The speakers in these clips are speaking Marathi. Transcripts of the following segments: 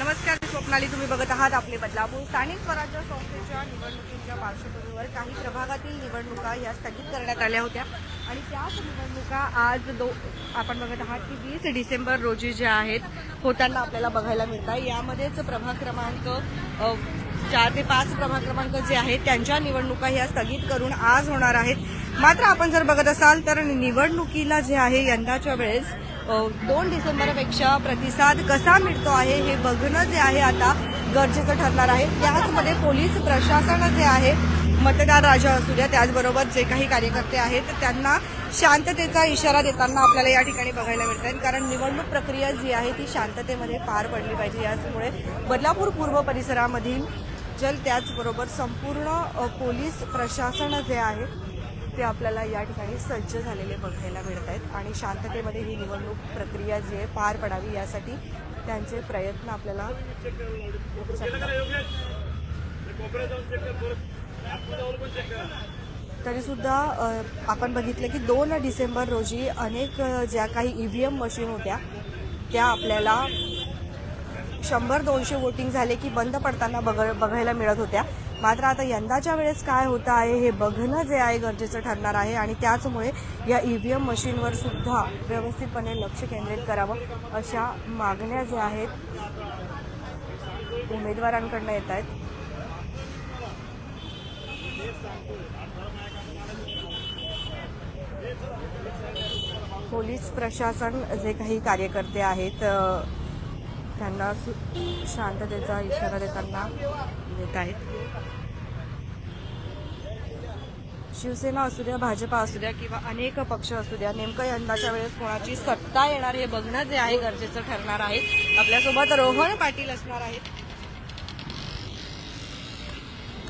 नमस्कार मी स्वप्नाली. तुम्ही बघत आहात आपले बदलापूर. स्थानिक स्वराज्य संस्थेच्या निवडणुकीच्या पार्श्वभूमीवर काही प्रभागातील निवडणुका या स्थगित करण्यात आल्या होत्या. आणि त्याच निवडणुका आज दो आपण बघत आहात की वीस डिसेंबर रोजी ज्या आहेत होताना आपल्याला बघायला मिळतात. यामध्येच प्रभाग क्रमांक चार ते पाच प्रभाग क्रमांक जे आहेत त्यांच्या निवडणुका ह्या स्थगित करून आज होणार आहेत. मात्र आपण जर बघत असाल तर निवडणुकीला जे आहे यंदाच्या वेळेस दोन डिसेंबरपेक्षा प्रतिसाद कसा मिळतो आहे हे बघणं जे आहे आता गरजेचं ठरणार आहे. त्याचमध्ये पोलीस प्रशासन जे आहे मतदार राजा असू द्या त्याचबरोबर जे काही कार्यकर्ते आहेत त्यांना शांततेचा इशारा देताना आपल्याला या ठिकाणी बघायला मिळत आहे. कारण निवडणूक प्रक्रिया जी आहे ती शांततेमध्ये पार पडली पाहिजे. याचमुळे बदलापूर पूर्व परिसरामधील जल त्याचबरोबर संपूर्ण पोलीस प्रशासन जे आहे ते आपल्याला या ठिकाणी सज्ज झालेले बघायला मिळत आहेत आणि शांततेमध्ये ही निवडणूक प्रक्रिया जी आहे पार पडावी यासाठी त्यांचे प्रयत्न आपल्याला तरीसुद्धा तरी सुद्धा आपण बघितलं की दोन डिसेंबर रोजी अनेक ज्या काही ईव्हीएम मशीन होत्या त्या आपल्याला शंभर दोनशे वोटिंग झाले की बंद पडताना बघ बघायला मिळत होत्या. मात्र आता यंदाच्या वेळेस काय होतं आहे हे बघणं जे आहे गरजेचं ठरणार आहे आणि त्याचमुळे या ई ईव्हीएम मशीनवर सुद्धा व्यवस्थितपणे लक्ष केंद्रित करावं अशा मागण्या ज्या आहेत उमेदवारांकडनं येत आहेत. पोलीस प्रशासन जे काही कार्यकर्ते आहेत त्यांना शांततेचा इशारा देताना देत आहेत. शिवसेना असू द्या भाजपा असू द्या किंवा अनेक पक्ष असू द्या नेमकं यंदाच्या वेळेस कोणाची सत्ता येणार हे बघणं जे आहे गरजेचं ठरणार आहे. आपल्यासोबत रोहन पाटील असणार आहेत.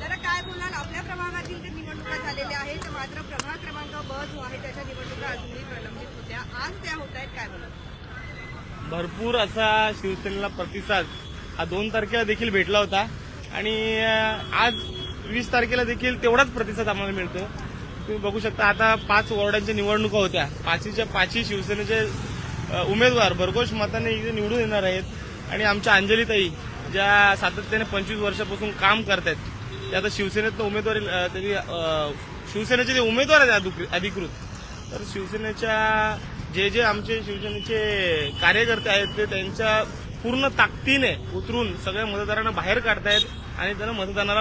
जरा काय बोलाल? आपल्या प्रभागातील ते निवडणुका झालेल्या आहेत मात्र प्रभाग क्रमांक ब जो आहे त्याच्या निवडणुका अजूनही प्रलंबित होत्या. आज त्या होत आहेत काय बोलाल? भरपूर असा शिवसेनेला प्रतिसाद हा दोन तारखेला देखील भेटला होता. आणि आज वीस तारखेला देखील तेवढाच प्रतिसाद आम्हाला मिळतो तुम्ही बघू शकता आता पाच वॉर्डांच्या निवडणुका होत्या. पाचीच्या पाचही शिवसेनेचे उमेदवार भरघोष मताने इथे निवडून येणार आहेत. आणि आमच्या अंजलीताई ज्या सातत्याने पंचवीस वर्षापासून काम करतायत ते आता शिवसेनेतनं उमेदवारी त्याची शिवसेनेचे जे उमेदवार आहेत अधिकृ- अधिकृत. तर शिवसेनेच्या जे जे आमचे शिवसेनेचे कार्यकर्ते आहेत ते त्यांच्या पूर्ण ताकदीने उतरून सगळ्या मतदारांना बाहेर काढतायत आणि त्यांना मतदानाला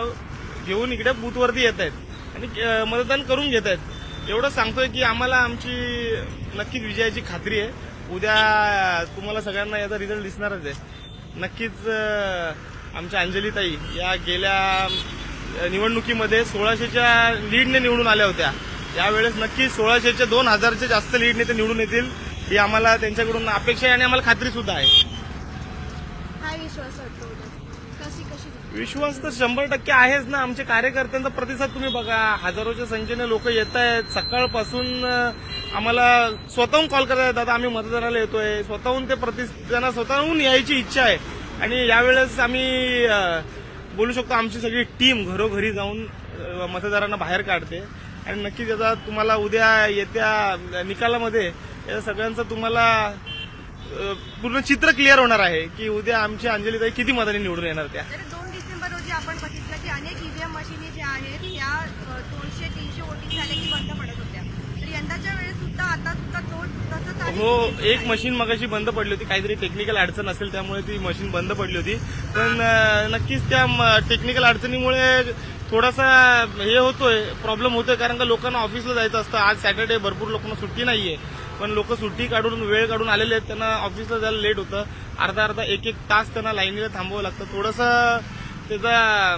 घेऊन इकडे बूथवरती येत आहेत आणि मतदान करून घेत आहेत एवढं सांगतोय की आम्हाला आमची नक्कीच विजयाची खात्री आहे. उद्या तुम्हाला सगळ्यांना याचा रिझल्ट दिसणारच आहे. नक्कीच आमच्या अंजलीताई या गेल्या निवडणुकीमध्ये सोळाशेच्या लीडने निवडून आल्या होत्या. यावेळेस नक्कीच सोळाशेच्या दोन हजारच्या जास्त लीडने ते निवडून येतील ही आम्हाला त्यांच्याकडून अपेक्षा आहे आणि आम्हाला खात्री सुद्धा आहे. काय विश्वास वाटतो उद्या? कशी कशी विश्वास तर शंभर टक्के आहेच ना. आमच्या कार्यकर्त्यांचा प्रतिसाद तुम्ही बघा. हजारोच्या संख्येने लोक येत आहेत. सकाळपासून अं, आम्हाला स्वतःहून कॉल करतात दादा आम्ही मतदानाला येतोय. स्वतःहून ते प्रति त्यांना स्वतःहून यायची इच्छा आहे. आणि यावेळेस आम्ही अं, बोलू शकतो आमची सगळी टीम घरोघरी जाऊन अं, मतदारांना बाहेर काढते. आणि नक्कीच याचा तुम्हाला उद्या येत्या निकालामध्ये या सगळ्यांचं तुम्हाला पूर्ण चित्र क्लिअर होणार आहे की उद्या आमच्या अंजलीताई किती मतांनी निवडून येणार त्या. दोन डिसेंबर रोजी आपण बघितलं की अनेक ईव्हीएम मशिनी ज्या आहेत त्या दोनशे तीनशे वोटिंग झाले की बंद पडत होत्या. तर यंदाच्या वेळेस सुद्धा आता सुद्धा तो हो एक मशीन मगाशी बंद पडली होती. काहीतरी टेक्निकल अडचण असेल त्यामुळे ती मशीन बंद पडली होती. पण नक्कीच त्या टेक्निकल अडचणीमुळे थोडासा हे होतोय प्रॉब्लेम होतोय कारण का लोकांना ऑफिसला जायचं असतं. आज सॅटर्डे भरपूर लोकांना सुट्टी नाहीये. पण लोक सुट्टी काढून वेळ काढून आलेले आहेत. त्यांना ऑफिसला जायला लेट होतं. अर्धा अर्धा एक एक तास त्यांना लाईनीला थांबावं लागतं. थोडंसं त्याचा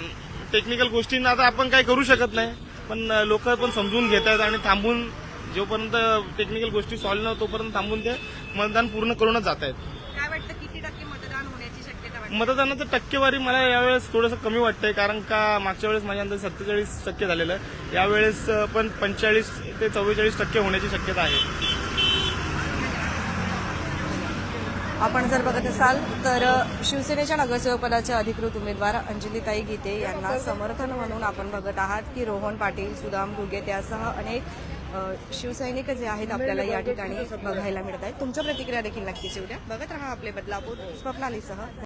टेक्निकल गोष्टींना आता आपण काही करू शकत नाही. पण लोक पण समजून घेत आहेत आणि थांबून जोपर्यंत टेक्निकल गोष्टी सॉल्व्ह न तोपर्यंत थांबून ते मतदान पूर्ण करूनच जात आहेत काय वाटतं किती टक्के मतदान होण्याची शक्यता वाटते मतदानाचं टक्केवारी मला यावेळेस थोडंसं कमी वाटतंय कारण का मागच्या वेळेस माझ्या अंदाजे सत्तेचाळीस टक्के झालेलं. आहे यावेळेस पण पंचेचाळीस ते चव्वेचाळीस टक्के होण्याची शक्यता आहे. आपण जर बघत असाल तर शिवसेनेच्या नगरसेवकपदाचे अधिकृत उमेदवार अंजलीताई गीते यांना समर्थन म्हणून आपण बघत आहात की रोहन पाटील सुदाम गुगे त्यासह अनेक शिवसैनिक जे आहेत आपल्याला या ठिकाणी बघायला मिळत आहेत तुमच्या प्रतिक्रिया देखील नक्कीच येऊ द्या. बघत राहा आपले बदलापूर स्वप्नालीसह.